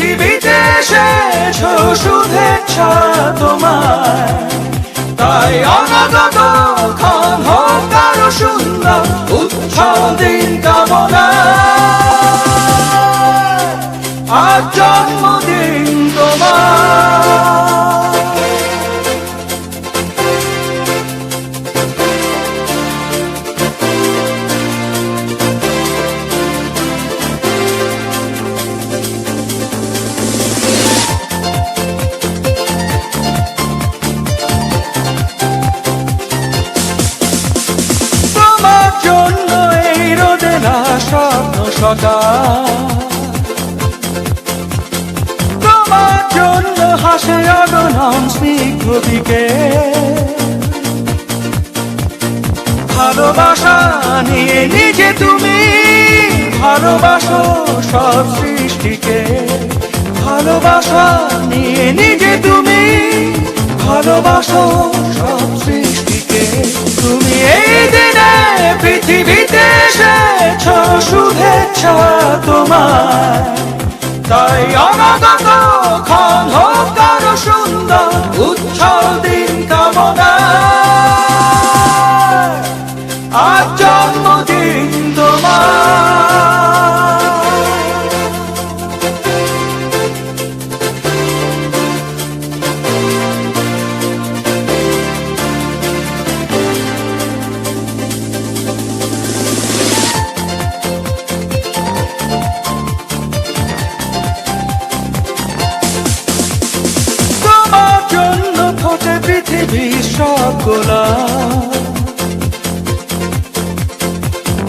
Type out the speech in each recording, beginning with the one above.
পৃথিবীতে শেষ শুভেচ্ছা তোমার তাই অনাগত আরও সুন্দর উৎসব দিন কামনা তোমার জন্য এই রোদে না স্বপ্ন সকাল তোমার জন্য হাসে অগণন স্নিগ্ধ দিকে। ভালোবাসা নিয়ে নিজে তুমি ভালোবাসো সব সৃষ্টিকে। ভালোবাসা নিয়ে নিজে তুমি ভালোবাসো তোমার তাই অনাগত ক্ষণ হোক আরও সব গোলাপ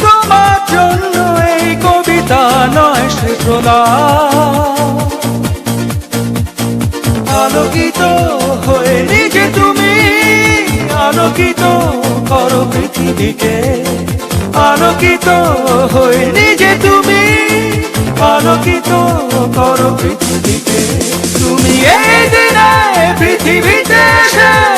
তোমার জন্য এই কবিতা নয় সে প্রলাপ আলোকিত হয়ে নিজে তুমি, আলোকিত করো পৃথিবীকে। আলোকিত হয়ে নিজে তুমি, আলোকিত করো পৃথিবীকে। তুমি এই দিনে পৃথিবীতে এসেছ